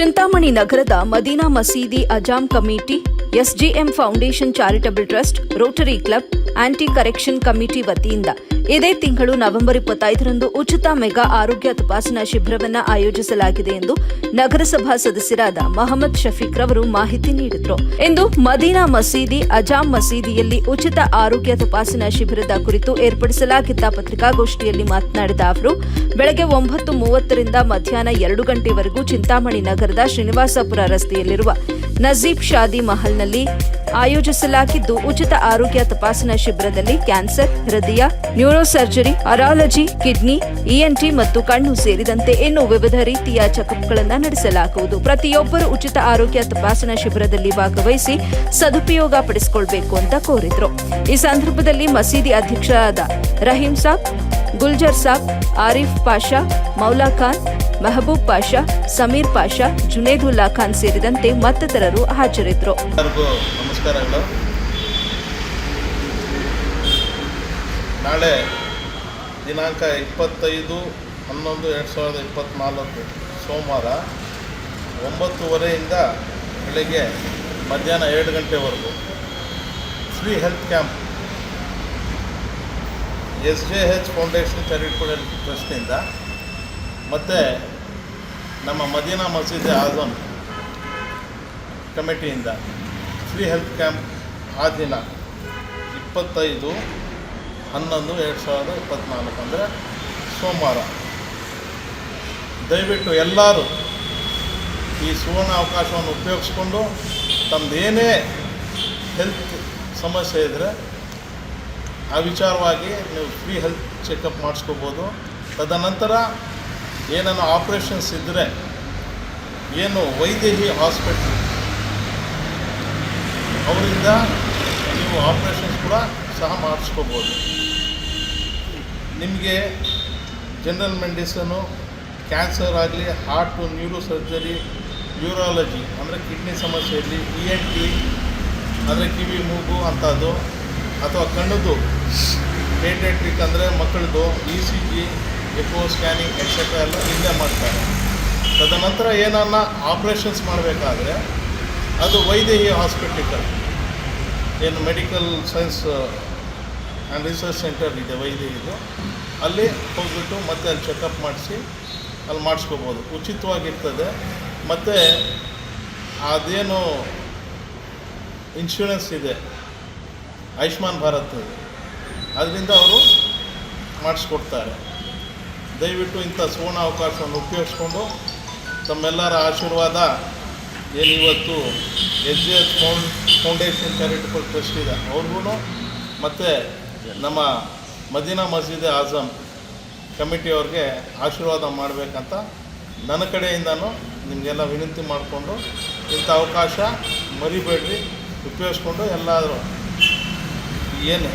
ಚಿಂತಾಮಣಿ ನಗರದ ಮದೀನಾ ಮಸೀದಿ Azam committee SGM foundation charitable trust, rotary club anti corruption committee ವತಿಯಿಂದ ಇದೇ ತಿಂಗಳು ನವೆಂಬರ್ ಇಪ್ಪತ್ತೈದರಂದು ಉಚಿತ ಮೆಗಾ ಆರೋಗ್ಯ ತಪಾಸಣಾ ಶಿಬಿರವನ್ನು ಆಯೋಜಿಸಲಾಗಿದೆ ಎಂದು ನಗರಸಭಾ ಸದಸ್ಯರಾದ ಮಹಮ್ಮದ್ ಶಫೀಕ್ ರವರು ಮಾಹಿತಿ ನೀಡಿದರು. ಇಂದು ಮದೀನಾ ಮಸೀದಿ, ಅಜಾಮ್ ಮಸೀದಿಯಲ್ಲಿ ಉಚಿತ ಆರೋಗ್ಯ ತಪಾಸಣಾ ಶಿಬಿರದ ಕುರಿತು ಏರ್ಪಡಿಸಲಾಗಿದ್ದ ಪತ್ರಿಕಾಗೋಷ್ಠಿಯಲ್ಲಿ ಮಾತನಾಡಿದ ಅವರು, ಬೆಳಗ್ಗೆ ಒಂಬತ್ತು ಮೂವತ್ತರಿಂದ ಮಧ್ಯಾಹ್ನ ಎರಡು ಗಂಟೆವರೆಗೂ ಚಿಂತಾಮಣಿ ನಗರದ ಶ್ರೀನಿವಾಸಪುರ ರಸ್ತೆಯಲ್ಲಿರುವ ನಜೀಬ್ ಶಾದಿ ಮಹಲ್ನಲ್ಲಿ ಆಯೋಜಿಸಲಾಗಿದ್ದು, ಉಚಿತ ಆರೋಗ್ಯ ತಪಾಸಣಾ ಶಿಬಿರದಲ್ಲಿ ಕ್ಯಾನ್ಸರ್, ಹೃದಯ, ನ್ಯೂರೋಸರ್ಜರಿ, ಅರಾಲಜಿ, ಕಿಡ್ನಿ ಇಎನ್ಟಿ ಮತ್ತು ಕಣ್ಣು ಸೇರಿದಂತೆ ಇನ್ನೂ ವಿವಿಧ ರೀತಿಯ ಚೆಕಪ್ಗಳನ್ನು ನಡೆಸಲಾಗುವುದು. ಪ್ರತಿಯೊಬ್ಬರು ಉಚಿತ ಆರೋಗ್ಯ ತಪಾಸಣಾ ಶಿಬಿರದಲ್ಲಿ ಭಾಗವಹಿಸಿ ಸದುಪಯೋಗ ಪಡಿಸಿಕೊಳ್ಬೇಕು ಅಂತ ಕೋರಿದ್ರು. ಈ ಸಂದರ್ಭದಲ್ಲಿ ಮಸೀದಿ ಅಧ್ಯಕ್ಷರಾದ ರಹೀಂ ಸಾಬ್, ಗುಲ್ಜರ್ ಸಾಬ್, ಆರಿಫ್ ಪಾಷಾ, ಮೌಲಾ ಖಾನ್ ಮೆಹಬೂಬ್ ಪಾಷಾ, ಸಮೀರ್ ಪಾಷಾ, ಜುನೇದುಲ್ಲಾ ಖಾನ್ ಸೇರಿದಂತೆ ಮತ್ತಿತರರು ಹಾಜರಿದ್ದರು. ನಮಸ್ಕಾರಗಳು. ನಾಳೆ ದಿನಾಂಕ ಇಪ್ಪತ್ತೈದು ಹನ್ನೊಂದು ಎರಡು ಸಾವಿರದ ಇಪ್ಪತ್ತ್ನಾಲ್ಕು ಸೋಮವಾರ ಒಂಬತ್ತುವರೆಯಿಂದ ಬೆಳಗ್ಗೆ ಮಧ್ಯಾಹ್ನ ಎರಡು ಗಂಟೆವರೆಗೂ free health camp S J H foundation charitable ಟ್ರಸ್ಟಿಂದ ಮತ್ತು ನಮ್ಮ ಮದೀನಾ ಮಸೀದಿ ಆಜಮ್ ಕಮಿಟಿಯಿಂದ ಫ್ರೀ ಹೆಲ್ತ್ ಕ್ಯಾಂಪ್ ಆ ದಿನ ಇಪ್ಪತ್ತೈದು, ಹನ್ನೊಂದು, ಎರಡು ಸಾವಿರದ ಇಪ್ಪತ್ತ್ನಾಲ್ಕು ಅಂದರೆ ಸೋಮವಾರ. ದಯವಿಟ್ಟು ಎಲ್ಲರೂ ಈ ಸುವರ್ಣ ಅವಕಾಶವನ್ನು ಉಪಯೋಗಿಸ್ಕೊಂಡು ತಮ್ಮದೇನೇ ಹೆಲ್ತ್ ಸಮಸ್ಯೆ ಇದ್ದರೆ ಆ ವಿಚಾರವಾಗಿ ನೀವು ಫ್ರೀ ಹೆಲ್ತ್ ಚೆಕಪ್ ಮಾಡಿಸ್ಕೋಬೋದು. ತದನಂತರ ಏನನ್ನು ಆಪ್ರೇಷನ್ಸ್ ಇದ್ದರೆ ಏನು ವೈದೇಹಿ ಹಾಸ್ಪಿಟ್ಲ್ ಅವರಿಂದ ನೀವು ಆಪ್ರೇಷನ್ಸ್ ಕೂಡ ಸಹ ಮಾಡಿಸ್ಕೋಬೋದು. ನಿಮಗೆ ಜನರಲ್ ಮೆಡಿಸನು ಕ್ಯಾನ್ಸರ್ ಆಗಲಿ ಹಾರ್ಟು ನ್ಯೂರೋ ಸರ್ಜರಿ ಯೂರಾಲಜಿ ಅಂದರೆ ಕಿಡ್ನಿ ಸಮಸ್ಯೆ ಇರಲಿ ಇ ಎನ್ ಟಿ ಅಂದರೆ ಕಿವಿ, ಮೂಗು ಅಂಥದ್ದು ಅಥವಾ ಕಣ್ಣದು ಪೇಟೆಟ್ರಿಕ್ ಅಂದರೆ ಮಕ್ಕಳದು E C G echo scanning etcetera ಎಲ್ಲ ಇಲ್ಲೇ ಮಾಡ್ತಾರೆ. ತದನಂತರ ಏನನ್ನ ಆಪ್ರೇಷನ್ಸ್ ಮಾಡಬೇಕಾದ್ರೆ ಅದು ವೈದೇಹಿ ಹಾಸ್ಪಿಟಲ್. ಏನು medical science and research centre ಇದೆ ವೈದೇಹಿದು. ಅಲ್ಲಿ ಹೋಗ್ಬಿಟ್ಟು ಮತ್ತೆ ಅಲ್ಲಿ ಚೆಕಪ್ ಮಾಡಿಸಿ ಅಲ್ಲಿ ಮಾಡಿಸ್ಕೋಬೋದು. ಉಚಿತವಾಗಿರ್ತದೆ. ಮತ್ತು ಅದೇನು ಇನ್ಶೂರೆನ್ಸ್ ಇದೆ. ಆಯುಷ್ಮಾನ್ ಭಾರತ್. ಅದರಿಂದ ಅವರು ಮಾಡಿಸ್ಕೊಡ್ತಾರೆ. ದಯವಿಟ್ಟು ಇಂಥ ಸುವರ್ಣ ಅವಕಾಶವನ್ನು ಉಪಯೋಗಿಸ್ಕೊಂಡು ತಮ್ಮೆಲ್ಲರ ಆಶೀರ್ವಾದ. ಏನು ಇವತ್ತು S G S found, foundation charitable trust ಇದೆ. ಅವ್ರಿಗೂ ಮತ್ತು ನಮ್ಮ ಮದೀನಾ ಮಸೀದಿ ಆಜಮ್ ಕಮಿಟಿಯವ್ರಿಗೆ ಆಶೀರ್ವಾದ ಮಾಡಬೇಕಂತ ನನ್ನ ಕಡೆಯಿಂದನೂ ನಿಮಗೆಲ್ಲ ವಿನಂತಿ ಮಾಡಿಕೊಂಡು ಇಂಥ ಅವಕಾಶ ಮರಿಬೇಡ್ರಿ, ಉಪಯೋಗಿಸ್ಕೊಂಡು ಎಲ್ಲಾದರೂ ಏನು